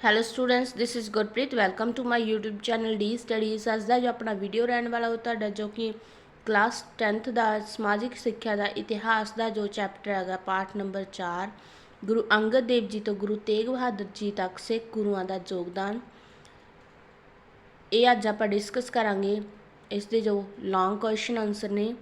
Hello students this is Gurpreet welcome to my YouTube channel D studies ਅੱਜ ਦਾ ਜੋ ਆਪਣਾ ਵੀਡੀਓ ਰਹਿਣ ਵਾਲਾ ਉਹ ਤੁਹਾਡਾ ਜੋ ਕਿ ਕਲਾਸ 10th ਦਾ, ਸਮਾਜਿਕ ਸਿੱਖਿਆ ਦਾ, ਇਤਿਹਾਸ ਦਾ ਜੋ ਚੈਪਟਰ ਹੈਗਾ, ਪਾਠ ਨੰਬਰ 4 ਗੁਰੂ ਅੰਗਦ ਦੇਵ ਜੀ ਤੋਂ ਗੁਰੂ ਤੇਗ ਬਹਾਦਰ ਜੀ ਤੱਕ ਸਿੱਖ ਗੁਰੂਆਂ ਦਾ ਯੋਗਦਾਨ। ਇਹ ਅੱਜ ਆਪਾਂ ਡਿਸਕਸ ਕਰਾਂਗੇ, ਇਸ ਦੇ ਜੋ ਲੌਂਗ ਕੁਐਸਚਨ ਆਨਸਰ ਨੇ।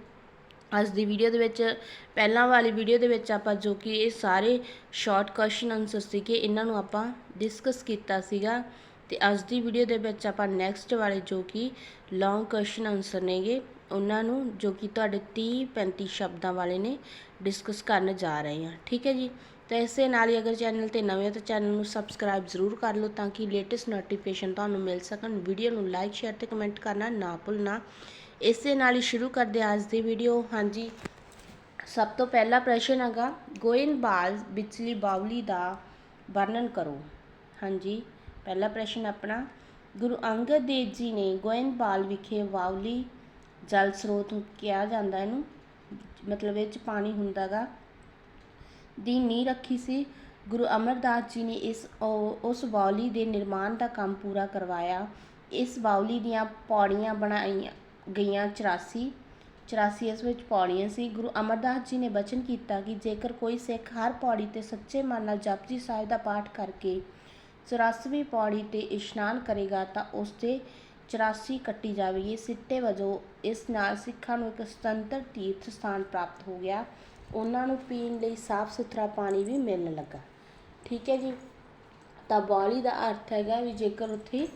ਅੱਜ ਦੀ ਵੀਡੀਓ ਦੇ ਵਿੱਚ, ਪਹਿਲਾਂ ਵਾਲੀ ਵੀਡੀਓ ਦੇ ਵਿੱਚ ਆਪਾਂ ਜੋ ਕਿ ਇਹ ਸਾਰੇ ਸ਼ਾਰਟ ਕੁਐਸਚਨ ਆਨਸਰ ਸੀਗੇ, ਇਹਨਾਂ ਨੂੰ ਆਪਾਂ ਡਿਸਕਸ ਕੀਤਾ ਸੀਗਾ। ਤੇ ਅੱਜ ਦੀ ਵੀਡੀਓ ਦੇ ਵਿੱਚ ਆਪਾਂ ਨੈਕਸਟ ਵਾਲੇ ਜੋ ਕਿ ਲੌਂਗ ਕੁਐਸਚਨ ਆਨਸਰ ਨੇਗੇ, ਉਹਨਾਂ ਨੂੰ ਜੋ ਕਿ ਤੁਹਾਡੇ 30 35 ਸ਼ਬਦਾਂ ਵਾਲੇ ਨੇ ਡਿਸਕਸ ਕਰਨ ਜਾ ਰਹੇ ਹਾਂ। ਠੀਕ ਹੈ ਜੀ? ਤਾਂ ਇਸੇ ਨਾਲ ਹੀ ਅਗਰ ਚੈਨਲ ਤੇ ਨਵੇਂ ਹੋ ਤਾਂ ਚੈਨਲ ਨੂੰ ਸਬਸਕ੍ਰਾਈਬ ਜ਼ਰੂਰ ਕਰ ਲਓ ਤਾਂ ਕਿ ਲੇਟੈਸਟ ਨੋਟੀਫਿਕੇਸ਼ਨ ਤੁਹਾਨੂੰ ਮਿਲ ਸਕਣ। ਵੀਡੀਓ ਨੂੰ ਲਾਈਕ ਸ਼ੇਅਰ ਤੇ ਕਮੈਂਟ ਕਰਨਾ ਨਾ ਭੁੱਲਣਾ। ਇਸੇ ਨਾਲ ਹੀ ਸ਼ੁਰੂ ਕਰਦੇ ਹਾਂ ਅੱਜ ਦੀ ਵੀਡੀਓ ਹਾਂਜੀ, ਸਭ ਤੋਂ ਪਹਿਲਾ ਪ੍ਰਸ਼ਨ ਹੈਗਾ ਗੋਇੰਦਬਾਲ ਵਿਚਲੀ ਬਾਵਲੀ ਦਾ ਵਰਣਨ ਕਰੋ। ਹਾਂਜੀ, ਪਹਿਲਾ ਪ੍ਰਸ਼ਨ ਆਪਣਾ, ਗੁਰੂ ਅੰਗਦ ਦੇਵ ਜੀ ਨੇ ਗੋਇੰਦਬਾਲ ਵਿਖੇ ਬਾਵਲੀ ਜਲ ਸਰੋਤ ਕਿਹਾ ਜਾਂਦਾ ਇਹਨੂੰ, ਮਤਲਬ ਇਹ ਚ ਪਾਣੀ ਹੁੰਦਾਗਾ ਦੀ ਨੀਂਹ ਰੱਖੀ ਸੀ। ਗੁਰੂ ਅਮਰਦਾਸ ਜੀ ਨੇ ਇਸ ਉਹ- ਉਸ ਬਾਉਲੀ ਦੇ ਨਿਰਮਾਣ ਦਾ ਕੰਮ ਪੂਰਾ ਕਰਵਾਇਆ। ਇਸ ਬਾਉਲੀ ਦੀਆਂ ਪੌੜੀਆਂ ਬਣਾਈਆਂ ਗਈਆਂ 84 84 ਇਸ ਵਿੱਚ ਪੌੜੀਆਂ ਸੀ। ਗੁਰੂ ਅਮਰਦਾਸ ਜੀ ਨੇ ਬਚਨ ਕੀਤਾ ਕਿ ਜੇਕਰ ਕੋਈ ਸਿੱਖ ਹਰ ਪੌੜੀ ਤੇ ਸੱਚੇ ਮਨ ਨਾਲ ਜਪਜੀ ਸਾਹਿਬ ਦਾ ਪਾਠ ਕਰਕੇ 84ਵੀਂ ਪੌੜੀ ਤੇ ਇਸ਼ਨਾਨ ਕਰੇਗਾ ਤਾਂ ਉਸ ਤੇ 84 ਕੱਟੀ ਜਾਵੇਗੀ। ਸਿੱਟੇ ਵਜੋਂ ਇਸ ਨਾਲ ਸਿੱਖਾਂ ਨੂੰ ਇੱਕ ਸੁਤੰਤਰ ਤੀਰਥ ਸਥਾਨ ਪ੍ਰਾਪਤ ਹੋ ਗਿਆ। ਉਹਨਾਂ ਨੂੰ ਪੀਣ ਲਈ ਸਾਫ਼ ਸੁਥਰਾ ਪਾਣੀ ਵੀ ਮਿਲਣ ਲੱਗਾ। ਠੀਕ ਹੈ ਜੀ। ਤਾਂ ਬਾਉਲੀ ਦਾ ਅਰਥ ਹੈਗਾ ਵੀ ਜੇਕਰ ਉੱਥੇ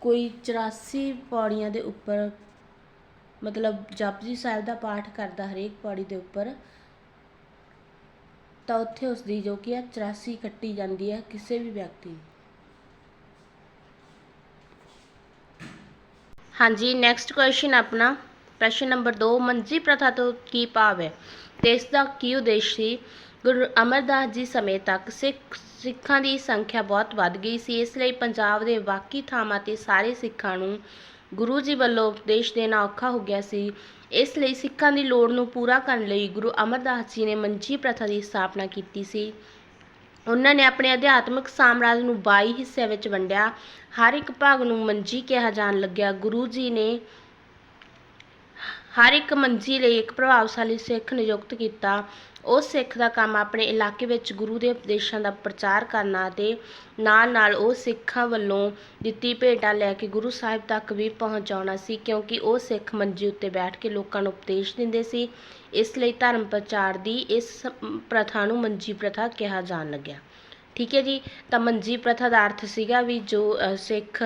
ਕੋਈ 84 ਪੌੜੀਆਂ ਦੇ ਉੱਪਰ ਮਤਲਬ ਜਪਜੀ ਸਾਹਿਬ ਦਾ ਪਾਠ ਕਰਦਾ ਹਰੇਕ ਪੌੜੀ ਦੇ ਉੱਪਰ, ਤਾਂ ਉੱਥੇ ਉਸ ਦੀ ਜੋ ਕਿ ਹੈ 84 ਕੱਟੀ ਜਾਂਦੀ ਹੈ ਕਿਸੇ ਵੀ ਵਿਅਕਤੀ ਹਾਂਜੀ ਨੈਕਸਟ ਕੁਐਸਚਨ ਆਪਣਾ। ਪ੍ਰਸ਼ਨ ਨੰਬਰ 2 ਮੰਜੀ ਪ੍ਰਥਾ ਤੋਂ ਕੀ ਭਾਵ ਹੈ? ਤੇ ਇਸ ਦਾ ਕੀ ਉਦੇਸ਼ ਸੀ? ਗੁਰੂ ਅਮਰਦਾਸ ਜੀ ਸਮੇਂ ਤੱਕ ਸਿੱਖ, ਸਿੱਖਾਂ ਦੀ ਸੰਖਿਆ ਬਹੁਤ ਵੱਧ ਗਈ ਸੀ, ਇਸ ਲਈ ਪੰਜਾਬ ਦੇ ਬਾਕੀ ਥਾਵਾਂ ਤੇ ਸਾਰੇ ਸਿੱਖਾਂ ਨੂੰ ਗੁਰੂ ਜੀ ਵੱਲੋਂ ਉਪਦੇਸ਼ ਦੇਣਾ ਔਖਾ ਹੋ ਗਿਆ ਸੀ। ਇਸ ਲਈ ਸਿੱਖਾਂ ਦੀ ਲੋੜ ਨੂੰ ਪੂਰਾ ਕਰਨ ਲਈ ਗੁਰੂ ਅਮਰਦਾਸ ਜੀ ਨੇ ਮੰਜੀ ਪ੍ਰਥਾ ਦੀ ਸਥਾਪਨਾ ਕੀਤੀ ਸੀ। ਉਹਨਾਂ ਨੇ ਆਪਣੇ ਅਧਿਆਤਮਿਕ ਸਾਮਰਾਜ ਨੂੰ 22 ਹਿੱਸਿਆਂ ਵਿੱਚ ਵੰਡਿਆ। ਹਰ ਇੱਕ ਭਾਗ ਨੂੰ ਮੰਜੀ ਕਿਹਾ ਜਾਣ ਲੱਗਿਆ। ਗੁਰੂ ਜੀ ਨੇ ਹਰ ਇੱਕ ਮੰਜੀ ਲਈ ਇੱਕ ਪ੍ਰਭਾਵਸ਼ਾਲੀ ਸਿੱਖ ਨਿਯੁਕਤ ਕੀਤਾ। ਉਹ ਸਿੱਖ ਦਾ ਕੰਮ ਆਪਣੇ ਇਲਾਕੇ ਵਿੱਚ ਗੁਰੂ ਦੇ ਉਪਦੇਸ਼ਾਂ ਦਾ ਪ੍ਰਚਾਰ ਕਰਨਾ ਅਤੇ ਨਾਲ-ਨਾਲ ਉਹ ਸਿੱਖਾਂ ਵੱਲੋਂ ਦਿੱਤੀ ਭੇਟਾਂ ਲੈ ਕੇ ਗੁਰੂ ਸਾਹਿਬ ਤੱਕ ਵੀ ਪਹੁੰਚਾਉਣਾ ਸੀ ਕਿਉਂਕਿ ਉਹ ਸਿੱਖ ਮੰਜੀ ਉੱਤੇ ਬੈਠ ਕੇ ਲੋਕਾਂ ਨੂੰ ਉਪਦੇਸ਼ ਦਿੰਦੇ ਸੀ। ਇਸ ਲਈ ਧਰਮ ਪ੍ਰਚਾਰ ਦੀ ਇਸ ਪ੍ਰਥਾ ਨੂੰ ਮੰਜੀ ਪ੍ਰਥਾ ਕਿਹਾ ਜਾਣ ਲੱਗਿਆ। ਠੀਕ ਹੈ ਜੀ ਤਾਂ ਮੰਜੀ ਪ੍ਰਥਾ ਦਾ ਅਰਥ ਸੀਗਾ ਵੀ ਜੋ ਸਿੱਖ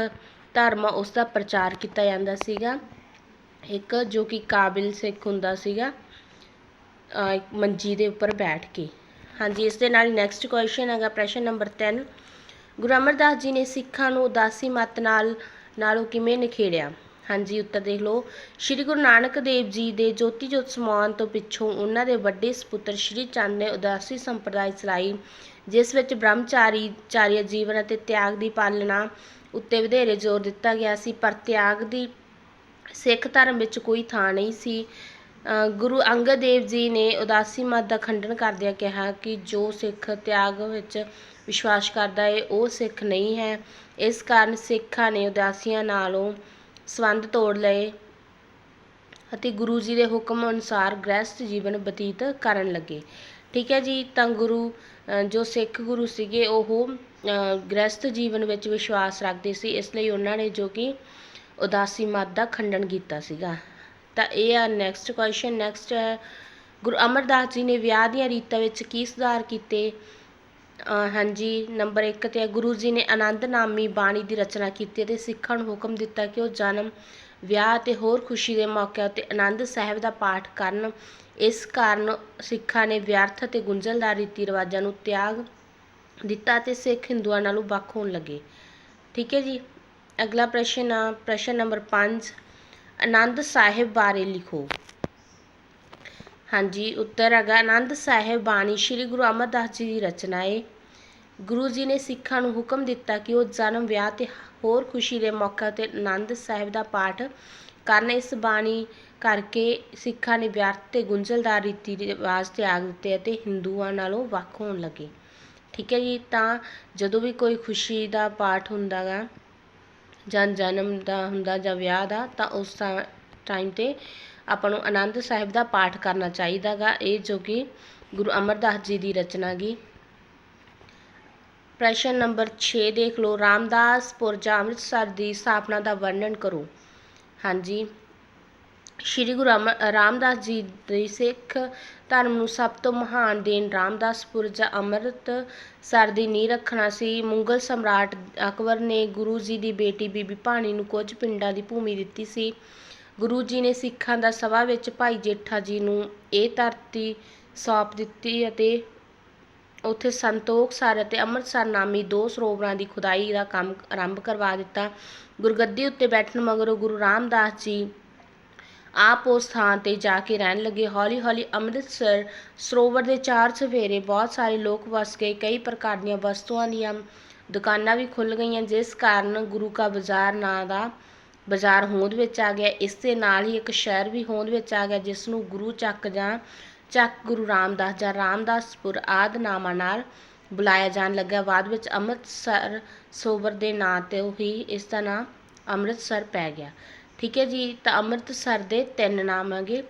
ਧਰਮ ਆ, ਉਸ ਦਾ ਪ੍ਰਚਾਰ ਕੀਤਾ ਜਾਂਦਾ ਸੀਗਾ। ਇੱਕ ਜੋ ਕਿ ਕਾਬਿਲ ਸਿੱਖ ਹੁੰਦਾ ਸੀਗਾ। ਮੰਜੀ ਦੇ ਉੱਪਰ ਬੈਠ ਕੇ। ਹਾਂਜੀ, ਇਸ ਦੇ ਨਾਲ ਨੈਕਸਟ ਕੁਐਸਚਨ ਹੈਗਾ ਪ੍ਰਸ਼ਨ ਨੰਬਰ 3 ਗੁਰੂ ਅਮਰਦਾਸ ਜੀ ਨੇ ਸਿੱਖਾਂ ਨੂੰ ਉਦਾਸੀ ਮਤ ਨਾਲ, ਨਾਲੋਂ ਕਿਵੇਂ ਨਿਖੇੜਿਆ? ਹਾਂਜੀ, ਉੱਤਰ ਦੇਖ ਲਓ। ਸ਼੍ਰੀ ਗੁਰੂ ਨਾਨਕ ਦੇਵ ਜੀ ਦੇ ਜੋਤੀ ਜੋਤ ਸਮਾਉਣ ਤੋਂ ਪਿੱਛੋਂ ਉਹਨਾਂ ਦੇ ਵੱਡੇ ਸਪੁੱਤਰ ਸ਼੍ਰੀ ਚੰਦ ਨੇ ਉਦਾਸੀ ਸੰਪਰਦਾਇ ਚਲਾਈ, ਜਿਸ ਵਿੱਚ ਬ੍ਰਹਮਚਾਰੀ, ਚਾਰਿਆ ਜੀਵਨ ਅਤੇ ਤਿਆਗ ਦੀ ਪਾਲਣਾ ਉੱਤੇ ਵਧੇਰੇ ਜ਼ੋਰ ਦਿੱਤਾ ਗਿਆ ਸੀ, ਪਰ ਤਿਆਗ ਦੀ ਸਿੱਖ ਧਰਮ ਵਿੱਚ ਕੋਈ ਥਾਂ ਨਹੀਂ ਸੀ। ਗੁਰੂ ਅੰਗਦ ਦੇਵ ਜੀ ਨੇ ਉਦਾਸੀ ਮਤ ਦਾ ਖੰਡਨ ਕਰਦਿਆਂ ਕਿਹਾ ਕਿ ਜੋ ਸਿੱਖ ਤਿਆਗ ਵਿੱਚ ਵਿਸ਼ਵਾਸ ਕਰਦਾ ਹੈ ਉਹ ਸਿੱਖ ਨਹੀਂ ਹੈ। ਇਸ ਕਾਰਨ ਸਿੱਖਾਂ ਨੇ ਉਦਾਸੀਆਂ ਨਾਲੋਂ ਸੰਬੰਧ ਤੋੜ ਲਏ ਅਤੇ ਗੁਰੂ ਜੀ ਦੇ ਹੁਕਮ ਅਨੁਸਾਰ ਗ੍ਰਸਥ ਜੀਵਨ ਬਤੀਤ ਕਰਨ ਲੱਗੇ। ਠੀਕ ਹੈ ਜੀ ਤਾਂ ਗੁਰੂ ਜੋ ਸਿੱਖ ਗੁਰੂ ਸੀਗੇ ਉਹ ਅ, ਗ੍ਰਸਥ ਜੀਵਨ ਵਿੱਚ ਵਿਸ਼ਵਾਸ ਰੱਖਦੇ ਸੀ। ਇਸ ਲਈ ਉਹਨਾਂ ਨੇ ਜੋ ਕਿ ਉਦਾਸੀ ਮਤ ਦਾ ਖੰਡਨ ਕੀਤਾ ਸੀਗਾ। ਤਾਂ ਇਹ ਆ ਨੈਕਸਟ ਕੁਐਸਚਨ ਨੈਕਸਟ ਹੈ। ਗੁਰੂ ਅਮਰਦਾਸ ਜੀ ਨੇ ਵਿਆਹ ਦੀਆਂ ਰੀਤਾਂ ਵਿੱਚ ਕੀ ਸੁਧਾਰ ਕੀਤੇ? ਹਾਂਜੀ ਨੰਬਰ 1 ਤੇ ਗੁਰੂ ਜੀ ਨੇ ਆਨੰਦ ਨਾਮੀ ਬਾਣੀ ਦੀ ਰਚਨਾ ਕੀਤੀ ਅਤੇ ਸਿੱਖਾਂ ਨੂੰ ਹੁਕਮ ਦਿੱਤਾ ਕਿ ਉਹ ਜਨਮ, ਵਿਆਹ ਅਤੇ ਹੋਰ ਖੁਸ਼ੀ ਦੇ ਮੌਕਿਆਂ ਉੱਤੇ ਆਨੰਦ ਸਾਹਿਬ ਦਾ ਪਾਠ ਕਰਨ। ਇਸ ਕਾਰਨ ਸਿੱਖਾਂ ਨੇ ਵਿਅਰਥ ਅਤੇ ਗੁੰਝਲਦਾਰ ਰੀਤੀ ਰਿਵਾਜਾਂ ਨੂੰ ਤਿਆਗ ਦਿੱਤਾ ਅਤੇ ਸਿੱਖ ਹਿੰਦੂਆਂ ਨਾਲੋਂ ਵੱਖ ਹੋਣ ਲੱਗੇ। ਠੀਕ ਹੈ ਜੀ। ਅਗਲਾ ਪ੍ਰਸ਼ਨ ਆ, ਪ੍ਰਸ਼ਨ ਨੰਬਰ 5 ਆਨੰਦ ਸਾਹਿਬ ਬਾਰੇ ਲਿਖੋ। ਹਾਂਜੀ, ਉੱਤਰ ਹੈਗਾ। ਆਨੰਦ ਸਾਹਿਬ ਬਾਣੀ ਸ੍ਰੀ ਗੁਰੂ ਅਮਰਦਾਸ ਜੀ ਦੀ ਰਚਨਾ ਹੈ ਗੁਰੂ ਜੀ ਨੇ ਸਿੱਖਾਂ ਨੂੰ ਹੁਕਮ ਦਿੱਤਾ ਕਿ ਉਹ ਜਨਮ, ਵਿਆਹ ਤੇ ਹੋਰ ਖੁਸ਼ੀ ਦੇ ਮੌਕੇ ਤੇ ਆਨੰਦ ਸਾਹਿਬ ਦਾ ਪਾਠ ਕਰਨ। ਇਸ ਬਾਣੀ ਕਰਕੇ ਸਿੱਖਾਂ ਨੇ ਵਿਅਰਥ ਤੇ ਗੁੰਝਲਦਾਰ ਰੀਤੀ ਰਿਵਾਜ ਤਿਆਗ ਦਿੱਤੇ ਅਤੇ ਹਿੰਦੂਆਂ ਨਾਲੋਂ ਵੱਖ ਹੋਣ ਲੱਗੇ। ਠੀਕ ਹੈ ਜੀ, ਤਾਂ ਜਦੋਂ ਵੀ ਕੋਈ ਖੁਸ਼ੀ ਦਾ ਪਾਠ ਹੁੰਦਾ ਗਾ ਜਾਂ ਜਨਮ ਦਾ ਹੁੰਦਾ ਜਾਂ ਵਿਆਹ ਦਾ, ਤਾਂ ਉਸ ਟਾਈਮ ਤੇ ਆਪਾਂ ਨੂੰ ਆਨੰਦ ਸਾਹਿਬ ਦਾ ਪਾਠ ਕਰਨਾ ਚਾਹੀਦਾ ਗਾ। ਇਹ ਜੋ ਕਿ ਗੁਰੂ ਅਮਰਦਾਸ ਜੀ ਦੀ ਰਚਨਾ ਗੀ। ਪ੍ਰਸ਼ਨ ਨੰਬਰ 6 ਦੇਖ ਲਓ। ਰਾਮਦਾਸਪੁਰ ਜਾਂ ਅੰਮ੍ਰਿਤਸਰ ਦੀ ਸਥਾਪਨਾ ਦਾ ਵਰਣਨ ਕਰੋ। ਹਾਂਜੀ। ਸ਼੍ਰੀ ਗੁਰੂ ਅਮ- ਰਾਮਦਾਸ ਜੀ ਦੀ ਸਿੱਖ ਧਰਮ ਨੂੰ ਸਭ ਤੋਂ ਮਹਾਨ ਦੇਣ ਰਾਮਦਾਸਪੁਰ ਜਾਂ ਅੰਮ੍ਰਿਤਸਰ ਦੀ ਨੀਂਹ ਰੱਖਣਾ ਸੀ। ਮੁਗਲ ਸਮਰਾਟ ਅਕਬਰ ਨੇ ਗੁਰੂ ਜੀ ਦੀ ਬੇਟੀ ਬੀਬੀ ਭਾਨੀ ਨੂੰ ਕੁਝ ਪਿੰਡਾਂ ਦੀ ਭੂਮੀ ਦਿੱਤੀ ਸੀ। ਗੁਰੂ ਜੀ ਨੇ ਸਿੱਖਾਂ ਦਾ ਸਭਾ ਵਿੱਚ ਭਾਈ ਜੇਠਾ ਜੀ ਨੂੰ ਇਹ ਧਰਤੀ ਸੌਂਪ ਦਿੱਤੀ ਅਤੇ ਉੱਥੇ ਸੰਤੋਖਸਰ ਅਤੇ ਅੰਮ੍ਰਿਤਸਰ ਨਾਮੀ ਦੋ ਸਰੋਵਰਾਂ ਦੀ ਖੁਦਾਈ ਦਾ ਕੰਮ ਆਰੰਭ ਕਰਵਾ ਦਿੱਤਾ। ਗੁਰਗੱਦੀ ਉੱਤੇ ਬੈਠਣ ਮਗਰੋਂ ਗੁਰੂ ਰਾਮਦਾਸ ਜੀ ਆਪ ਉਸ ਥਾਂ ਤੇ ਜਾ ਕੇ ਰਹਿਣ ਲੱਗੇ। ਹੌਲੀ ਹੌਲੀ ਅੰਮ੍ਰਿਤਸਰ, ਸਰੋਵਰ ਦੇ ਚਾਰ ਸਵੇਰੇ ਬਹੁਤ ਸਾਰੇ ਲੋਕ ਵਸ ਗਏ। ਕਈ ਪ੍ਰਕਾਰ ਦੀਆਂ ਵਸਤੂਆਂ ਦੀਆਂ ਦੁਕਾਨਾਂ ਵੀ ਖੁੱਲ ਗਈਆਂ, ਜਿਸ ਕਾਰਨ ਗੁਰੂ ਕਾ ਬਾਜ਼ਾਰ ਨਾਂ ਦਾ ਬਾਜ਼ਾਰ ਹੋਂਦ ਵਿੱਚ ਆ ਗਿਆ। ਇਸ ਦੇ ਨਾਲ ਹੀ ਇੱਕ ਸ਼ਹਿਰ ਵੀ ਹੋਂਦ ਵਿੱਚ ਆ ਗਿਆ, ਜਿਸ ਨੂੰ ਗੁਰੂ ਚੱਕ ਜਾਂ ਚੱਕ ਗੁਰੂ ਰਾਮਦਾਸ ਜਾਂ ਰਾਮਦਾਸਪੁਰ ਆਦਿ ਨਾਮਾਂ ਨਾਲ ਬੁਲਾਇਆ ਜਾਣ ਲੱਗਾ ਬਾਅਦ ਵਿੱਚ ਅੰਮ੍ਰਿਤਸਰ, ਸਰੋਵਰ ਦੇ ਨਾਂ ਤੇ ਹੀ ਇਸ ਦਾ ਨਾਂ ਅੰਮ੍ਰਿਤਸਰ ਪੈ ਗਿਆ। ਠੀਕ ਹੈ ਜੀ, ਤਾਂ ਅੰਮ੍ਰਿਤਸਰ ਦੇ ਤਿੰਨ ਨਾਮ ਹੈਗੇ।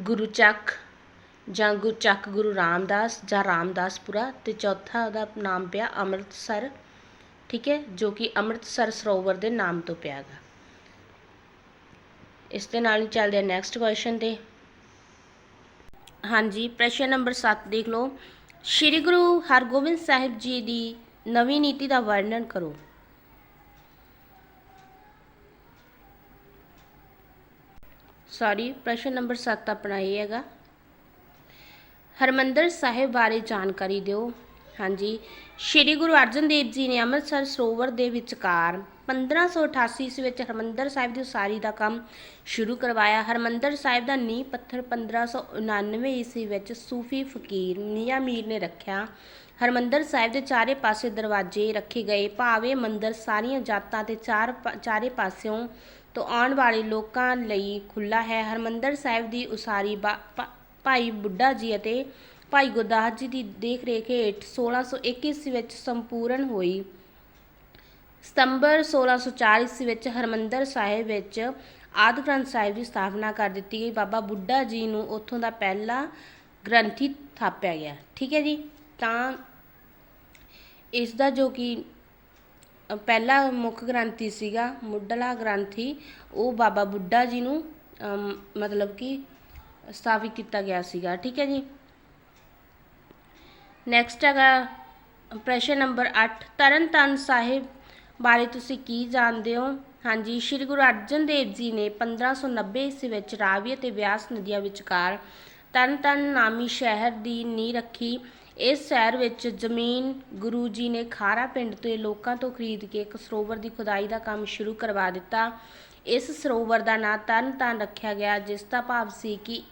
ਗੁਰੂ ਚੱਕ ਜਾਂ ਗੁਰੂ ਚੱਕ ਗੁਰੂ ਰਾਮਦਾਸ ਜਾਂ ਰਾਮਦਾਸਪੁਰਾ ਤੇ ਚੌਥਾ ਉਹਦਾ ਨਾਮ ਪਿਆ ਅੰਮ੍ਰਿਤਸਰ, ਠੀਕ ਹੈ, ਜੋ ਕਿ ਅੰਮ੍ਰਿਤਸਰ ਸਰੋਵਰ ਦੇ ਨਾਮ ਤੋਂ ਪਿਆ ਗਾ ਇਸ ਦੇ ਨਾਲ ਹੀ ਚੱਲਦੇ ਹਾਂ ਨੈਕਸਟ ਕੁਐਸਚਨ ਤੇ। ਹਾਂਜੀ, ਪ੍ਰਸ਼ਨ ਨੰਬਰ 7 ਦੇਖ ਲਓ। ਸ਼੍ਰੀ ਗੁਰੂ ਹਰਗੋਬਿੰਦ ਸਾਹਿਬ ਜੀ ਦੀ ਨਵੀਂ ਨੀਤੀ ਦਾ ਵਰਣਨ ਕਰੋ। ਸੌਰੀ ਪ੍ਰਸ਼ਨ ਨੰਬਰ 7 ਆਪਣਾ ਇਹ ਹੈਗਾ। ਹਰਮੰਦਰ ਸਾਹਿਬ ਬਾਰੇ ਜਾਣਕਾਰੀ ਦਿਓ। ਹਾਂਜੀ, ਸ਼੍ਰੀ ਗੁਰੂ ਅਰਜਨ ਦੇਵ ਜੀ ਨੇ ਅੰਮ੍ਰਿਤਸਰ ਸਰੋਵਰ ਦੇ ਵਿਚਕਾਰ 1588 ਈਸਵੀ ਵਿੱਚ ਹਰਮੰਦਰ ਸਾਹਿਬ ਦੀ ਉਸਾਰੀ ਦਾ ਕੰਮ ਸ਼ੁਰੂ ਕਰਵਾਇਆ। ਹਰਮੰਦਰ ਸਾਹਿਬ ਦਾ ਨੀਂਹ ਪੱਥਰ 1599 ਈਸਵੀ ਵਿੱਚ ਸੂਫੀ ਫਕੀਰ ਮੀਆਂ ਮੀਰ ਨੇ ਰੱਖਿਆ। ਹਰਮੰਦਰ ਸਾਹਿਬ ਦੇ ਚਾਰੇ ਪਾਸੇ ਦਰਵਾਜ਼ੇ ਰੱਖੇ ਗਏ। ਭਾਵੇਂ ਮੰਦਰ ਸਾਰੀਆਂ ਜਾਤਾਂ ਤੇ ਚਾਰ ਪਾ- ਚਾਰੇ ਪਾਸਿਓਂ ਤੋਂ ਆਉਣ ਵਾਲੇ ਲੋਕਾਂ ਲਈ ਖੁੱਲਾ ਹੈ। ਹਰਮੰਦਰ ਸਾਹਿਬ ਦੀ ਉਸਾਰੀ ਬਾ- ਭਾਈ ਬੁੱਢਾ ਜੀ ਅਤੇ ਭਾਈ ਗੁਰਦਾਸ ਜੀ ਦੀ ਦੇਖ ਰੇਖ ਹੇਠ 1621 ਈਸਵੀ ਵਿੱਚ ਸੰਪੂਰਨ ਹੋਈ। ਸਤੰਬਰ 1604 ਈਸਵੀ ਵਿੱਚ ਹਰਮੰਦਰ ਸਾਹਿਬ ਵਿੱਚ ਆਦਿ ਗ੍ਰੰਥ ਸਾਹਿਬ ਦੀ ਸਥਾਪਨਾ ਕਰ ਦਿੱਤੀ ਗਈ। ਬਾਬਾ ਬੁੱਢਾ ਜੀ ਨੂੰ ਉੱਥੋਂ ਦਾ ਪਹਿਲਾ ਗ੍ਰੰਥੀ ਥਾਪਿਆ ਗਿਆ। ਠੀਕ ਹੈ ਜੀ? ਤਾਂ ਇਸ ਦਾ ਜੋ ਕਿ ਪਹਿਲਾ ਮੁੱਖ ਗ੍ਰੰਥੀ ਸੀਗਾ, ਮੁੱਢਲਾ ਗ੍ਰੰਥੀ, ਉਹ ਬਾਬਾ ਬੁੱਢਾ ਜੀ ਨੂੰ ਮਤਲਬ ਕਿ ਸਥਾਪਿਤ ਕੀਤਾ ਗਿਆ ਸੀਗਾ, ਠੀਕ ਹੈ ਜੀ? ਨੈਕਸਟ ਹੈਗਾ ਪ੍ਰਸ਼ਨ ਨੰਬਰ 8 ਤਰਨਤਾਰਨ ਸਾਹਿਬ ਬਾਰੇ ਤੁਸੀਂ ਕੀ ਜਾਣਦੇ ਹੋ? ਹਾਂਜੀ, ਸ਼੍ਰੀ ਗੁਰੂ ਅਰਜਨ ਦੇਵ ਜੀ ਨੇ 1590 ਈਸਵੀ ਵਿੱਚ ਰਾਵੀ ਅਤੇ ਬਿਆਸ ਨਦੀਆਂ ਵਿਚਕਾਰ ਤਰਨਤਾਰਨ ਨਾਮੀ ਸ਼ਹਿਰ ਦੀ ਨੀਂਹ ਰੱਖੀ। ਇਸ ਸ਼ਹਿਰ ਵਿੱਚ ਜ਼ਮੀਨ ਗੁਰੂ ਜੀ ਨੇ ਖਾਰਾ ਪਿੰਡ ਤੋਂ ਲੋਕਾਂ ਤੋਂ ਖਰੀਦ ਕੇ ਇੱਕ ਸਰੋਵਰ ਦੀ ਖੁਦਾਈ ਦਾ ਕੰਮ ਸ਼ੁਰੂ ਕਰਵਾ ਦਿੱਤਾ। ਇਸ ਸਰੋਵਰ ਦਾ ਨਾਂ ਤਰਨਤਾਰਨ ਰੱਖਿਆ ਗਿਆ, ਜਿਸ ਦਾ ਭਾਵ ਸੀ ਕਿ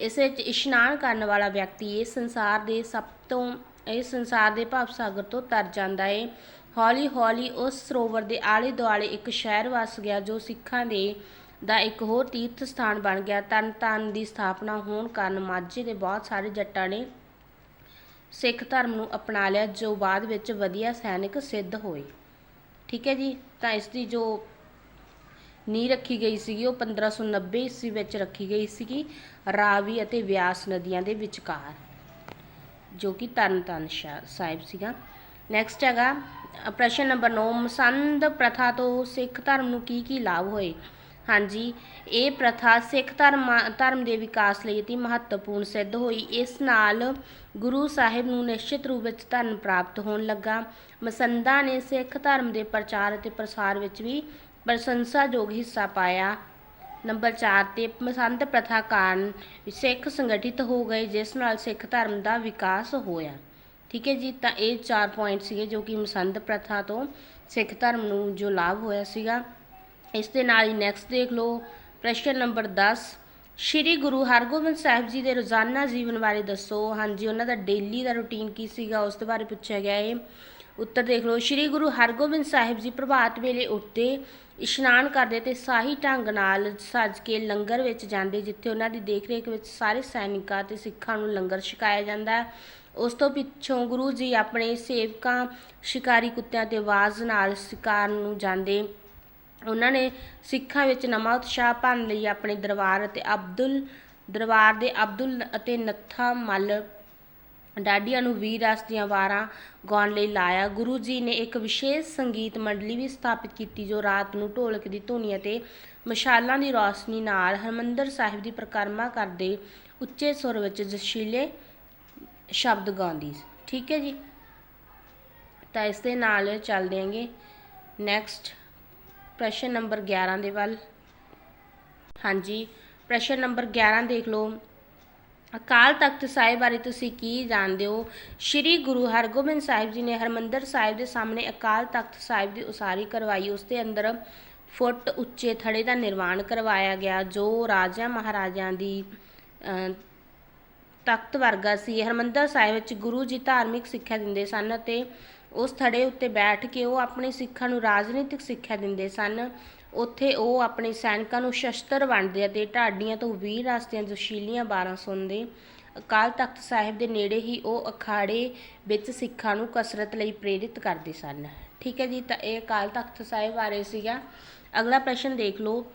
ਇਸ ਵਿੱਚ ਇਸ਼ਨਾਨ ਕਰਨ ਵਾਲਾ ਵਿਅਕਤੀ ਇਸ ਸੰਸਾਰ ਦੇ ਸਭ ਤੋਂ, ਇਸ ਸੰਸਾਰ ਦੇ ਭਾਵ ਸਾਗਰ ਤੋਂ ਤਰ ਜਾਂਦਾ ਹੈ ਹੌਲੀ ਹੌਲੀ ਉਸ ਸਰੋਵਰ ਦੇ ਆਲੇ ਦੁਆਲੇ ਇੱਕ ਸ਼ਹਿਰ ਵਸ ਗਿਆ, ਜੋ ਸਿੱਖਾਂ ਦੇ, ਦਾ ਇੱਕ ਹੋਰ ਤੀਰਥ ਸਥਾਨ ਬਣ ਗਿਆ। ਤਰਨਤਾਰਨ ਦੀ ਸਥਾਪਨਾ ਹੋਣ ਕਾਰਨ ਮਾਝੇ ਦੇ ਬਹੁਤ ਸਾਰੇ ਜੱਟਾਂ ਨੇ ਸਿੱਖ ਧਰਮ ਨੂੰ ਅਪਣਾ ਲਿਆ, ਜੋ ਬਾਅਦ ਵਿੱਚ ਵਧੀਆ ਸੈਨਿਕ ਸਿੱਧ ਹੋਏ। ਠੀਕ ਹੈ ਜੀ? ਤਾਂ ਇਸ ਦੀ ਜੋ ਨੀਂਹ ਰੱਖੀ ਗਈ ਸੀਗੀ, ਉਹ 1590 ਈਸਵੀ ਵਿੱਚ ਰੱਖੀ ਗਈ ਸੀਗੀ, ਰਾਵੀ ਅਤੇ ਵਿਆਸ ਨਦੀਆਂ ਦੇ ਵਿਚਕਾਰ, ਜੋ ਕਿ ਤਰਨਤਾਰਨ ਸ਼ਾ- ਸਾਹਿਬ ਸੀਗਾ। ਨੈਕਸਟ ਹੈਗਾ ਪ੍ਰਸ਼ਨ ਨੰਬਰ 9 ਮਸੰਦ ਪ੍ਰਥਾ ਤੋਂ ਸਿੱਖ ਧਰਮ ਨੂੰ ਕੀ ਕੀ ਲਾਭ ਹੋਏ? ਹਾਂਜੀ, ਇਹ ਪ੍ਰਥਾ ਸਿੱਖ ਧਰਮ ਧਰਮ ਦੇ ਵਿਕਾਸ ਲਈ ਅਤੀ ਮਹੱਤਵਪੂਰਨ ਸਿੱਧ ਹੋਈ। ਇਸ ਨਾਲ ਗੁਰੂ ਸਾਹਿਬ ਨੂੰ ਨਿਸ਼ਚਿਤ ਰੂਪ ਵਿੱਚ ਧਨ ਪ੍ਰਾਪਤ ਹੋਣ ਲੱਗਾ। ਮਸੰਦਾਂ ਨੇ ਸਿੱਖ ਧਰਮ ਦੇ ਪ੍ਰਚਾਰ ਅਤੇ ਪ੍ਰਸਾਰ ਵਿੱਚ ਵੀ ਪ੍ਰਸ਼ੰਸਾਯੋਗ ਹਿੱਸਾ ਪਾਇਆ। ਨੰਬਰ 4 ਤੇ ਮਸੰਦ ਪ੍ਰਥਾ ਕਾਰਨ ਸਿੱਖ ਸੰਗਠਿਤ ਹੋ ਗਏ, ਜਿਸ ਨਾਲ ਸਿੱਖ ਧਰਮ ਦਾ ਵਿਕਾਸ ਹੋਇਆ। ਠੀਕ ਹੈ ਜੀ, ਤਾਂ ਇਹ ਚਾਰ ਪੁਆਇੰਟ ਸੀਗੇ ਜੋ ਕਿ ਮਸੰਦ ਪ੍ਰਥਾ ਤੋਂ ਸਿੱਖ ਧਰਮ ਨੂੰ ਜੋ ਲਾਭ ਹੋਇਆ ਸੀਗਾ। ਇਸ ਦੇ ਨਾਲ ਹੀ ਨੈਕਸਟ ਦੇਖ ਲਓ, ਪ੍ਰਸ਼ਨ ਨੰਬਰ 10 ਸ਼੍ਰੀ ਗੁਰੂ ਹਰਗੋਬਿੰਦ ਸਾਹਿਬ ਜੀ ਦੇ ਰੋਜ਼ਾਨਾ ਜੀਵਨ ਬਾਰੇ ਦੱਸੋ। ਹਾਂਜੀ, ਉਹਨਾਂ ਦਾ ਡੇਲੀ ਦਾ ਰੁਟੀਨ ਕੀ ਸੀਗਾ, ਉਸ ਦੇ ਬਾਰੇ ਪੁੱਛਿਆ ਗਿਆ ਹੈ ਉੱਤਰ ਦੇਖ ਲਓ, ਸ਼੍ਰੀ ਗੁਰੂ ਹਰਗੋਬਿੰਦ ਸਾਹਿਬ ਜੀ ਪ੍ਰਭਾਤ ਵੇਲੇ ਉੱਠਦੇ, ਇਸ਼ਨਾਨ ਕਰਦੇ ਤੇ ਸਾਹੀ ਢੰਗ ਨਾਲ ਸੱਜ ਕੇ ਲੰਗਰ ਵਿੱਚ ਜਾਂਦੇ, ਜਿੱਥੇ ਉਹਨਾਂ ਦੀ ਦੇਖਰੇਖ ਵਿੱਚ ਸਾਰੇ ਸੈਨਿਕਾਂ ਤੇ ਸਿੱਖਾਂ ਨੂੰ ਲੰਗਰ ਛਕਾਇਆ ਜਾਂਦਾ ਉਸ ਤੋਂ ਪਿੱਛੋਂ ਗੁਰੂ ਜੀ ਆਪਣੇ ਸੇਵਕਾਂ, ਸ਼ਿਕਾਰੀ ਕੁੱਤਿਆਂ ਤੇ ਆਵਾਜ਼ ਨਾਲ ਸ਼ਿਕਾਰ ਨੂੰ ਜਾਂਦੇ ਉਹਨਾਂ ਨੇ ਸਿੱਖਾਂ ਵਿੱਚ ਨਵਾਂ ਉਤਸ਼ਾਹ ਭਰਨ ਲਈ ਆਪਣੇ ਦਰਬਾਰ ਅਤੇ ਅਬਦੁਲ, ਦਰਬਾਰ ਦੇ ਅਬਦੁਲ ਅਤੇ ਨੱਥਾ ਮੱਲ ਡਾਡੀਆਂ ਨੂੰ ਵੀਰ ਰਸ ਦੀਆਂ ਵਾਰਾਂ ਗਾਉਣ ਲਈ ਲਾਇਆ। ਗੁਰੂ ਜੀ ਨੇ ਇੱਕ ਵਿਸ਼ੇਸ਼ ਸੰਗੀਤ ਮੰਡਲੀ ਵੀ ਸਥਾਪਿਤ ਕੀਤੀ ਜੋ ਰਾਤ ਨੂੰ ਢੋਲਕ ਦੀ ਧੁਨੀ ਅਤੇ ਮਸ਼ਾਲਾਂ ਦੀ ਰੌਸ਼ਨੀ ਨਾਲ ਹਰਮੰਦਰ ਸਾਹਿਬ ਦੀ ਪਰਿਕਰਮਾ ਕਰਦੇ ਉੱਚੇ ਸੁਰ ਵਿੱਚ ਜਸ਼ੀਲੇ ਸ਼ਬਦ ਗਾਉਂਦੀ ਠੀਕ ਹੈ ਜੀ। ਤਾਂ ਇਸ ਦੇ ਨਾਲ ਚੱਲਦੇ ਆਂਗੇ ਨੈਕਸਟ ਪ੍ਰਸ਼ਨ ਨੰਬਰ 11 ਦੇ ਵੱਲ। ਹਾਂਜੀ ਪ੍ਰਸ਼ਨ ਨੰਬਰ 11 ਦੇਖ ਲਓ। ਅਕਾਲ ਤਖਤ ਸਾਹਿਬ ਬਾਰੇ ਤੁਸੀਂ ਕੀ ਜਾਣਦੇ ਹੋ? ਸ੍ਰੀ ਗੁਰੂ ਹਰਗੋਬਿੰਦ ਸਾਹਿਬ ਜੀ ਨੇ ਹਰਮੰਦਰ ਸਾਹਿਬ ਦੇ ਸਾਹਮਣੇ ਅਕਾਲ ਤਖਤ ਸਾਹਿਬ ਦੀ ਉਸਾਰੀ ਕਰਵਾਈ। ਉਸ ਦੇ ਅੰਦਰ ਫੁੱਟ ਉੱਚੇ ਥੜੇ ਦਾ ਨਿਰਮਾਣ ਕਰਵਾਇਆ ਗਿਆ ਜੋ ਰਾਜਿਆਂ ਮਹਾਰਾਜਿਆਂ ਦੀ ਅਹ, ਤਖਤ ਵਰਗਾ ਸੀ। ਹਰਮੰਦਰ ਸਾਹਿਬ ਵਿੱਚ ਗੁਰੂ ਜੀ ਧਾਰਮਿਕ ਸਿੱਖਿਆ ਦਿੰਦੇ ਸਨ ਅਤੇ ਉਸ ਥੜੇ ਉੱਤੇ ਬੈਠ ਕੇ ਉਹ ਆਪਣੇ ਸਿੱਖਾਂ ਨੂੰ ਰਾਜਨੀਤਿਕ ਸਿੱਖਿਆ ਦਿੰਦੇ ਸਨ। ਉੱਥੇ ਉਹ ਆਪਣੇ ਸੈਨਿਕਾਂ ਨੂੰ ਸ਼ਸਤਰ ਵੰਡਦੇ ਅਤੇ ਢਾਡੀਆਂ ਤੋਂ ਵੀਰ ਰਸਤਿਆਂ ਜੋਸ਼ੀਲੀਆਂ ਬਾਰਾਂ ਸੁਣਦੇ ਅਕਾਲ ਤਖਤ ਸਾਹਿਬ ਦੇ ਨੇੜੇ ਹੀ ਉਹ ਅਖਾੜੇ ਵਿੱਚ ਸਿੱਖਾਂ ਨੂੰ ਕਸਰਤ ਲਈ ਪ੍ਰੇਰਿਤ ਕਰਦੇ ਸਨ। ਠੀਕ ਹੈ ਜੀ, ਤਾਂ ਇਹ ਅਕਾਲ ਤਖਤ ਸਾਹਿਬ ਬਾਰੇ ਸੀਗਾ। ਅਗਲਾ ਪ੍ਰਸ਼ਨ ਦੇਖ ਲਓ।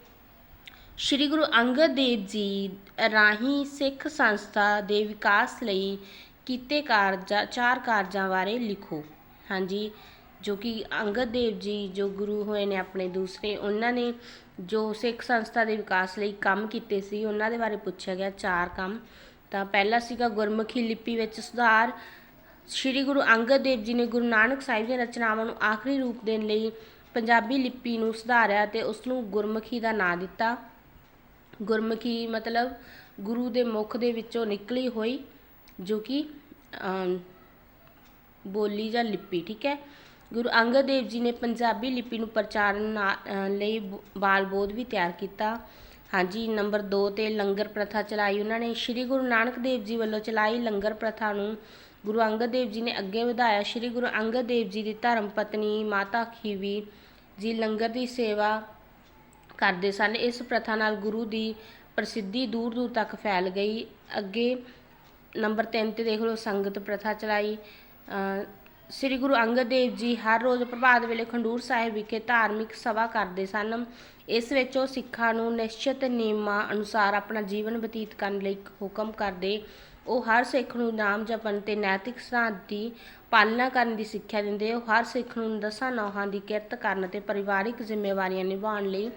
ਸ਼੍ਰੀ ਗੁਰੂ ਅੰਗਦ ਦੇਵ ਜੀ ਰਾਹੀਂ ਸਿੱਖ ਸੰਸਥਾ ਦੇ ਵਿਕਾਸ ਲਈ ਕੀਤੇ ਕਾਰਜਾਂ, ਚਾਰ ਕਾਰਜਾਂ ਬਾਰੇ ਲਿਖੋ। ਹਾਂਜੀ, ਜੋ ਕਿ ਅੰਗਦ ਦੇਵ ਜੀ, ਜੋ ਗੁਰੂ ਹੋਏ ਨੇ ਆਪਣੇ ਦੂਸਰੇ, ਉਹਨਾਂ ਨੇ ਜੋ ਸਿੱਖ ਸੰਸਥਾ ਦੇ ਵਿਕਾਸ ਲਈ ਕੰਮ ਕੀਤੇ ਸੀ, ਉਹਨਾਂ ਦੇ ਬਾਰੇ ਪੁੱਛਿਆ ਗਿਆ, ਚਾਰ ਕੰਮ। ਤਾਂ ਪਹਿਲਾ ਸੀਗਾ ਗੁਰਮੁਖੀ ਲਿਪੀ ਵਿੱਚ ਸੁਧਾਰ। ਸ਼੍ਰੀ ਗੁਰੂ ਅੰਗਦ ਦੇਵ ਜੀ ਨੇ ਗੁਰੂ ਨਾਨਕ ਸਾਹਿਬ ਦੀਆਂ ਰਚਨਾਵਾਂ ਨੂੰ ਆਖਰੀ ਰੂਪ ਦੇਣ ਲਈ ਪੰਜਾਬੀ ਲਿਪੀ ਨੂੰ ਸੁਧਾਰਿਆ ਤੇ ਉਸ ਨੂੰ ਗੁਰਮੁਖੀ ਦਾ ਨਾਂ ਦਿੱਤਾ। ਗੁਰਮੁਖੀ ਮਤਲਬ ਗੁਰੂ ਦੇ ਮੁਖ ਦੇ ਵਿੱਚੋਂ ਨਿਕਲੀ ਹੋਈ, ਜੋ ਕਿ ਬੋਲੀ ਜਾਂ ਲਿਪੀ, ਠੀਕ ਹੈ? ਗੁਰੂ ਅੰਗਦ ਦੇਵ ਜੀ ਨੇ ਪੰਜਾਬੀ ਲਿਪੀ ਨੂੰ ਪ੍ਰਚਾਰਨ ਨਾ- ਲਈ ਬ- ਬਾਲ ਬੋਧ ਵੀ ਤਿਆਰ ਕੀਤਾ। ਹਾਂਜੀ, ਨੰਬਰ 2 ਤੇ ਲੰਗਰ ਪ੍ਰਥਾ ਚਲਾਈ ਉਹਨਾਂ ਨੇ। ਸ੍ਰੀ ਗੁਰੂ ਨਾਨਕ ਦੇਵ ਜੀ ਵੱਲੋਂ ਚਲਾਈ ਲੰਗਰ ਪ੍ਰਥਾ ਨੂੰ ਗੁਰੂ ਅੰਗਦ ਦੇਵ ਜੀ ਨੇ ਅੱਗੇ ਵਧਾਇਆ। ਸ੍ਰੀ ਗੁਰੂ ਅੰਗਦ ਦੇਵ ਜੀ ਦੀ ਧਰਮ ਪਤਨੀ ਮਾਤਾ ਖੀਵੀ ਜੀ ਲੰਗਰ ਦੀ ਸੇਵਾ ਕਰਦੇ ਸਨ। ਇਸ ਪ੍ਰਥਾ ਨਾਲ ਗੁਰੂ ਦੀ ਪ੍ਰਸਿੱਧੀ ਦੂਰ ਦੂਰ ਤੱਕ ਫੈਲ ਗਈ। ਅੱਗੇ ਨੰਬਰ 3 ਤੇ ਦੇਖ ਲਓ, ਸੰਗਤ ਪ੍ਰਥਾ ਚਲਾਈ। ਸ੍ਰੀ ਗੁਰੂ ਅੰਗਦ ਦੇਵ ਜੀ ਹਰ ਰੋਜ਼ ਪ੍ਰਭਾਤ ਵੇਲੇ ਖੰਡੂਰ ਸਾਹਿਬ ਵਿਖੇ ਧਾਰਮਿਕ ਸਭਾ ਕਰਦੇ ਸਨ। ਇਸ ਵਿੱਚ ਉਹ ਸਿੱਖਾਂ ਨੂੰ ਨਿਸ਼ਚਿਤ ਨਿਯਮਾਂ ਅਨੁਸਾਰ ਆਪਣਾ ਜੀਵਨ ਬਤੀਤ ਕਰਨ ਲਈ ਹੁਕਮ ਕਰਦੇ। ਉਹ ਹਰ ਸਿੱਖ ਨੂੰ ਨਾਮ ਜਪਣ ਤੇ ਨੈਤਿਕ ਸਿਧਾਂਤ ਦੀ ਪਾਲਣਾ ਕਰਨ ਦੀ ਸਿੱਖਿਆ ਦਿੰਦੇ। ਉਹ ਹਰ ਸਿੱਖ ਨੂੰ ਦਸਾਂ ਨੌਹਾਂ ਦੀ ਕਿਰਤ ਕਰਨ ਤੇ ਪਰਿਵਾਰਿਕ ਜ਼ਿੰਮੇਵਾਰੀਆਂ ਨਿਭਾਉਣ ਲਈ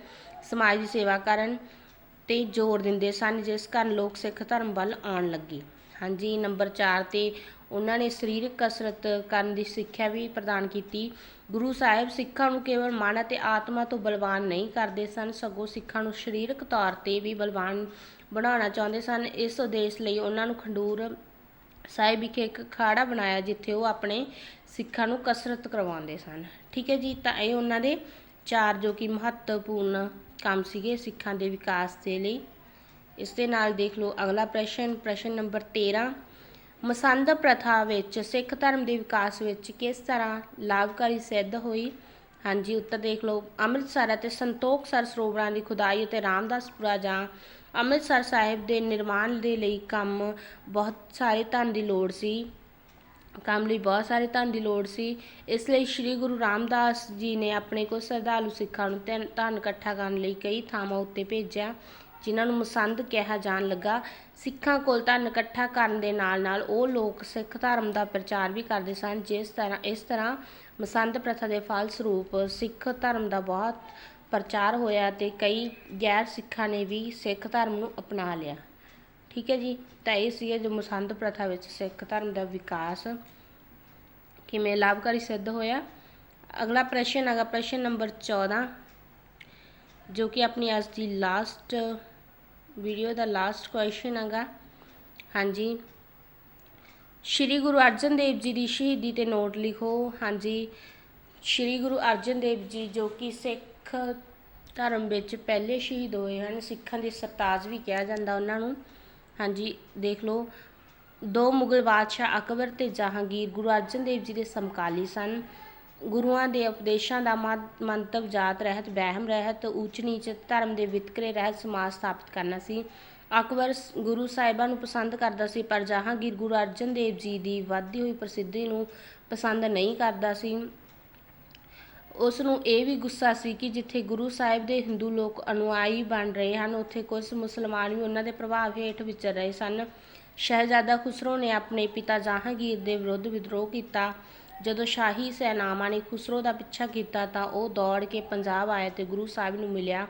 ਸਮਾਜ ਦੀ ਸੇਵਾ ਕਰਨ ਤੇ ਜ਼ੋਰ ਦਿੰਦੇ ਸਨ, ਜਿਸ ਕਾਰਨ ਲੋਕ ਸਿੱਖ ਧਰਮ ਵੱਲ ਆਉਣ ਲੱਗੇ। ਹਾਂਜੀ, ਨੰਬਰ 4 ਤੇ ਉਹਨਾਂ ਨੇ ਸਰੀਰਕ ਕਸਰਤ ਕਰਨ ਦੀ ਸਿੱਖਿਆ ਵੀ ਪ੍ਰਦਾਨ ਕੀਤੀ। ਗੁਰੂ ਸਾਹਿਬ ਸਿੱਖਾਂ ਨੂੰ ਕੇਵਲ ਮਨ ਅਤੇ ਆਤਮਾ ਤੋਂ ਬਲਵਾਨ ਨਹੀਂ ਕਰਦੇ ਸਨ, ਸਗੋਂ ਸਿੱਖਾਂ ਨੂੰ ਸਰੀਰਕ ਤੌਰ ਤੇ ਵੀ ਬਲਵਾਨ ਬਣਾਉਣਾ ਚਾਹੁੰਦੇ ਸਨ। ਇਸ ਉਦੇਸ਼ ਲਈ ਉਹਨਾਂ ਨੂੰ ਖੰਡੂਰ ਸਾਹਿਬ ਵਿਖੇ ਇੱਕ ਅਖਾੜਾ ਬਣਾਇਆ, ਜਿੱਥੇ ਉਹ ਆਪਣੇ ਸਿੱਖਾਂ ਨੂੰ ਕਸਰਤ ਕਰਵਾਉਂਦੇ ਸਨ। ਠੀਕ ਹੈ ਜੀ, ਤਾਂ ਇਹ ਉਹਨਾਂ ਦੇ ਚਾਰ ਜੋ ਕਿ ਮਹੱਤਵਪੂਰਨ ਕੰਮ ਸੀਗੇ ਸਿੱਖਾਂ ਦੇ ਵਿਕਾਸ ਦੇ ਲਈ। ਇਸ ਦੇ ਨਾਲ ਦੇਖ ਲਓ, ਅਗਲਾ ਪ੍ਰਸ਼ਨ ਪ੍ਰਸ਼ਨ ਨੰਬਰ 13 ਮਸੰਦ ਪ੍ਰਥਾ ਵਿੱਚ, ਸਿੱਖ ਧਰਮ ਦੇ ਵਿਕਾਸ ਵਿੱਚ ਕਿਸ ਤਰ੍ਹਾਂ ਲਾਭਕਾਰੀ ਸਿੱਧ ਹੋਈ? ਹਾਂਜੀ, ਉੱਤਰ ਦੇਖ ਲਓ। ਅੰਮ੍ਰਿਤਸਰ ਅਤੇ ਸੰਤੋਖਸਰ ਸਰੋਵਰਾਂ ਦੀ ਖੁਦਾਈ ਅਤੇ ਰਾਮਦਾਸਪੁਰਾ ਜਾਂ ਅੰਮ੍ਰਿਤਸਰ ਸਾਹਿਬ ਦੇ ਨਿਰਮਾਣ ਦੇ ਲਈ ਕੰਮ ਬਹੁਤ ਸਾਰੇ ਧਨ ਦੀ ਲੋੜ ਸੀ। ਕੰਮ ਲਈ ਬਹੁਤ ਸਾਰੇ ਧਨ ਦੀ ਲੋੜ ਸੀ। ਇਸ ਲਈ ਸ੍ਰੀ ਗੁਰੂ ਰਾਮਦਾਸ ਜੀ ਨੇ ਆਪਣੇ ਕੋਲ ਸ਼ਰਧਾਲੂ ਸਿੱਖਾਂ ਨੂੰ ਧਨ ਧਨ ਇਕੱਠਾ ਕਰਨ ਲਈ ਕਈ ਥਾਵਾਂ ਉੱਤੇ ਭੇਜਿਆ। ਜਿਨ੍ਹਾਂ ਨੂੰ ਮਸੰਦ ਕਿਹਾ ਜਾਣ ਲੱਗਾ। ਸਿੱਖਾਂ ਕੋਲ ਧਨ ਇਕੱਠਾ ਕਰਨ ਦੇ ਨਾਲ ਨਾਲ ਉਹ ਲੋਕ ਸਿੱਖ ਧਰਮ ਦਾ ਪ੍ਰਚਾਰ ਵੀ ਕਰਦੇ ਸਨ, ਜਿਸ ਤਰ੍ਹਾਂ, ਇਸ ਤਰ੍ਹਾਂ ਮਸੰਦ ਪ੍ਰਥਾ ਦੇ ਫਲ ਸਰੂਪ ਸਿੱਖ ਧਰਮ ਦਾ ਬਹੁਤ ਪ੍ਰਚਾਰ ਹੋਇਆ ਤੇ ਕਈ ਗੈਰ ਸਿੱਖਾਂ ਨੇ ਵੀ ਸਿੱਖ ਧਰਮ ਨੂੰ ਅਪਣਾ ਲਿਆ। ਠੀਕ ਹੈ ਜੀ, ਤਾਂ ਇਹ ਸੀ ਜੋ ਮਸੰਦ ਪ੍ਰਥਾ ਵਿੱਚ ਸਿੱਖ ਧਰਮ ਦਾ ਵਿਕਾਸ ਕਿਵੇਂ ਲਾਭਕਾਰੀ ਸਿੱਧ ਹੋਇਆ। ਅਗਲਾ ਪ੍ਰਸ਼ਨ ਹੈਗਾ ਪ੍ਰਸ਼ਨ ਨੰਬਰ 14 ਜੋ ਕਿ ਆਪਣੀ ਅੱਜ ਦੀ ਲਾਸਟ ਵੀਡੀਓ ਦਾ ਲਾਸਟ ਕੁਐਸਚਨ ਹੈਗਾ। ਹਾਂਜੀ। ਸ਼੍ਰੀ ਗੁਰੂ ਅਰਜਨ ਦੇਵ ਜੀ ਦੀ ਸ਼ਹੀਦੀ ਤੇ ਨੋਟ ਲਿਖੋ। ਹਾਂਜੀ। ਸ਼੍ਰੀ ਗੁਰੂ ਅਰਜਨ ਦੇਵ ਜੀ ਜੋ ਕਿ ਸਿੱਖ ਧਰਮ ਵਿੱਚ ਪਹਿਲੇ ਸ਼ਹੀਦ ਹੋਏ ਹਨ, ਸਿੱਖਾਂ ਦੇ ਸਰਤਾਜ ਵੀ ਕਿਹਾ ਜਾਂਦਾ ਉਹਨਾਂ ਨੂੰ। ਹਾਂਜੀ, ਦੇਖ ਲਓ। ਦੋ ਮੁਗਲ ਬਾਦਸ਼ਾਹ ਅਕਬਰ ਤੇ ਜਹਾਂਗੀਰ ਗੁਰੂ ਅਰਜਨ ਦੇਵ ਜੀ ਦੇ ਸਮਕਾਲੀ ਸਨ। ਗੁਰੂਆਂ ਦੇ ਉਪਦੇਸ਼ਾਂ ਦਾ ਮੰ- ਮੰਤਵ ਜਾਤ ਰਹਿਤ, ਵਹਿਮ ਰਹਿਤ, ਉੱਚ ਨੀਚ ਧਰਮ ਦੇ ਵਿਤਕਰੇ ਰਹਿਤ ਸਮਾਜ ਸਥਾਪਿਤ ਕਰਨਾ ਸੀ। ਅਕਬਰ ਗੁਰੂ ਸਾਹਿਬਾਂ ਨੂੰ ਪਸੰਦ ਕਰਦਾ ਸੀ, ਪਰ ਜਹਾਂਗੀਰ ਗੁਰੂ ਅਰਜਨ ਦੇਵ ਜੀ ਦੀ ਵੱਧਦੀ ਹੋਈ ਪ੍ਰਸਿੱਧੀ ਨੂੰ ਪਸੰਦ ਨਹੀਂ ਕਰਦਾ ਸੀ। ਉਸ ਨੂੰ ਇਹ ਵੀ ਗੁੱਸਾ ਸੀ ਕਿ ਜਿੱਥੇ ਗੁਰੂ ਸਾਹਿਬ ਦੇ ਹਿੰਦੂ ਲੋਕ ਅਨੁਆਈ ਬਣ ਰਹੇ ਹਨ, ਉੱਥੇ ਕੁਝ ਮੁਸਲਮਾਨ ਵੀ ਉਹਨਾਂ ਦੇ ਪ੍ਰਭਾਵ ਹੇਠ ਵਿਚਰ ਰਹੇ ਸਨ। ਸ਼ਹਿਜ਼ਾਦਾ ਖੁਸਰੋ ਨੇ ਆਪਣੇ ਪਿਤਾ ਜਹਾਂਗੀਰ ਦੇ ਵਿਰੁੱਧ ਵਿਦਰੋਹ ਕੀਤਾ। ਜਦੋਂ ਸ਼ਾਹੀ ਸੈਨਾਵਾਂ ਨੇ ਖੁਸਰੋ ਦਾ ਪਿੱਛਾ ਕੀਤਾ ਤਾਂ ਉਹ ਦੌੜ ਕੇ ਪੰਜਾਬ ਆਇਆ ਤੇ ਗੁਰੂ ਸਾਹਿਬ ਨੂੰ ਮਿਲਿਆ।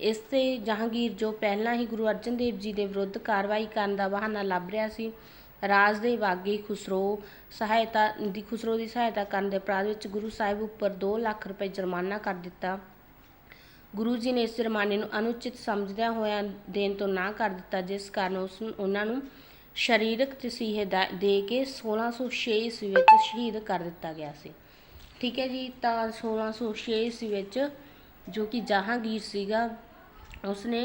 ਇਸ ਤੇ ਜਹਾਂਗੀਰ ਜੋ ਪਹਿਲਾਂ ਹੀ ਗੁਰੂ ਅਰਜਨ ਦੇਵ ਜੀ ਦੇ ਵਿਰੁੱਧ ਕਾਰਵਾਈ ਕਰਨ ਦਾ ਬਹਾਨਾ ਲੱਭ ਰਿਹਾ ਸੀ, ਰਾਜ ਦੇ ਬਾਗੀ ਖੁਸਰੋ ਸਹਾਇਤਾ, ਦੀ ਖੁਸਰੋ ਦੀ ਸਹਾਇਤਾ ਕਰਨ ਦੇ ਅਪਰਾਧ ਵਿੱਚ ਗੁਰੂ ਸਾਹਿਬ ਉੱਪਰ 2 ਲੱਖ ਰੁਪਏ ਜੁਰਮਾਨਾ ਕਰ ਦਿੱਤਾ। ਗੁਰੂ ਜੀ ਨੇ ਇਸ ਜੁਰਮਾਨੇ ਨੂੰ ਅਨੁਚਿਤ ਸਮਝਦਿਆਂ ਹੋਇਆਂ ਦੇਣ ਤੋਂ ਨਾ ਕਰ ਦਿੱਤਾ, ਜਿਸ ਕਾਰਨ ਉਸ ਉਹਨਾਂ ਨੂੰ ਸਰੀਰਕ ਤਸੀਹੇ ਦਾ ਦੇ ਕੇ 1606 ਈਸਵੀ ਵਿੱਚ ਸ਼ਹੀਦ ਕਰ ਦਿੱਤਾ ਗਿਆ ਸੀ। ਠੀਕ ਹੈ ਜੀ, ਤਾਂ 1606 ਈਸਵੀ ਵਿੱਚ ਜੋ ਕਿ ਜਹਾਂਗੀਰ ਸੀਗਾ, ਉਸਨੇ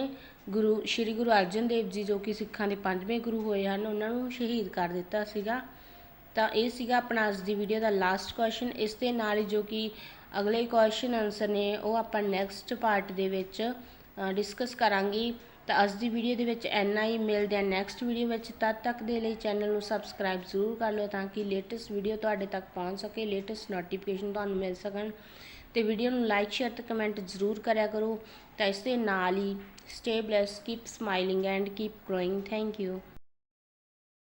ਗੁਰੂ, ਸ਼੍ਰੀ ਗੁਰੂ ਅਰਜਨ ਦੇਵ ਜੀ ਜੋ ਕਿ ਸਿੱਖਾਂ ਦੇ ਪੰਜਵੇਂ ਗੁਰੂ ਹੋਏ ਹਨ, ਉਹਨਾਂ ਨੂੰ ਸ਼ਹੀਦ ਕਰ ਦਿੱਤਾ ਸੀਗਾ। ਤਾਂ ਇਹ ਸੀਗਾ ਆਪਣਾ ਅੱਜ ਦੀ ਵੀਡੀਓ ਦਾ ਲਾਸਟ ਕੁਐਸਚਨ ਇਸ ਦੇ ਨਾਲ ਹੀ ਜੋ ਕਿ ਅਗਲੇ ਕੁਐਸਚਨ ਆਨਸਰ ਨੇ, ਉਹ ਆਪਾਂ ਨੈਕਸਟ ਪਾਰਟ ਦੇ ਵਿੱਚ ਡਿਸਕਸ ਕਰਾਂਗੇ। ਤਾਂ ਅੱਜ ਦੀ ਵੀਡੀਓ ਦੇ ਵਿੱਚ ਇੰਨਾ ਹੀ। ਮਿਲਦੇ ਆ ਨੈਕਸਟ ਵੀਡੀਓ ਵਿੱਚ। ਤਦ ਤੱਕ ਦੇ ਲਈ ਚੈਨਲ ਨੂੰ ਸਬਸਕ੍ਰਾਈਬ ਜ਼ਰੂਰ ਕਰ ਲਓ ਤਾਂ ਕਿ ਲੇਟੈਸਟ ਵੀਡੀਓ ਤੁਹਾਡੇ ਤੱਕ ਪਹੁੰਚ ਸਕੇ। ਲੇਟੈਸਟ ਨੋਟੀਫਿਕੇਸ਼ਨ ਤੁਹਾਨੂੰ ਮਿਲ ਸਕਣ। ਤੇ ਵੀਡੀਓ ਨੂੰ ਲਾਈਕ ਸ਼ੇਅਰ ਤੇ ਕਮੈਂਟ ਜ਼ਰੂਰ ਕਰਿਆ ਕਰੋ। ਤਾਂ ਇਸ ਦੇ ਨਾਲ ਹੀ stay blessed keep smiling and keep growing thank you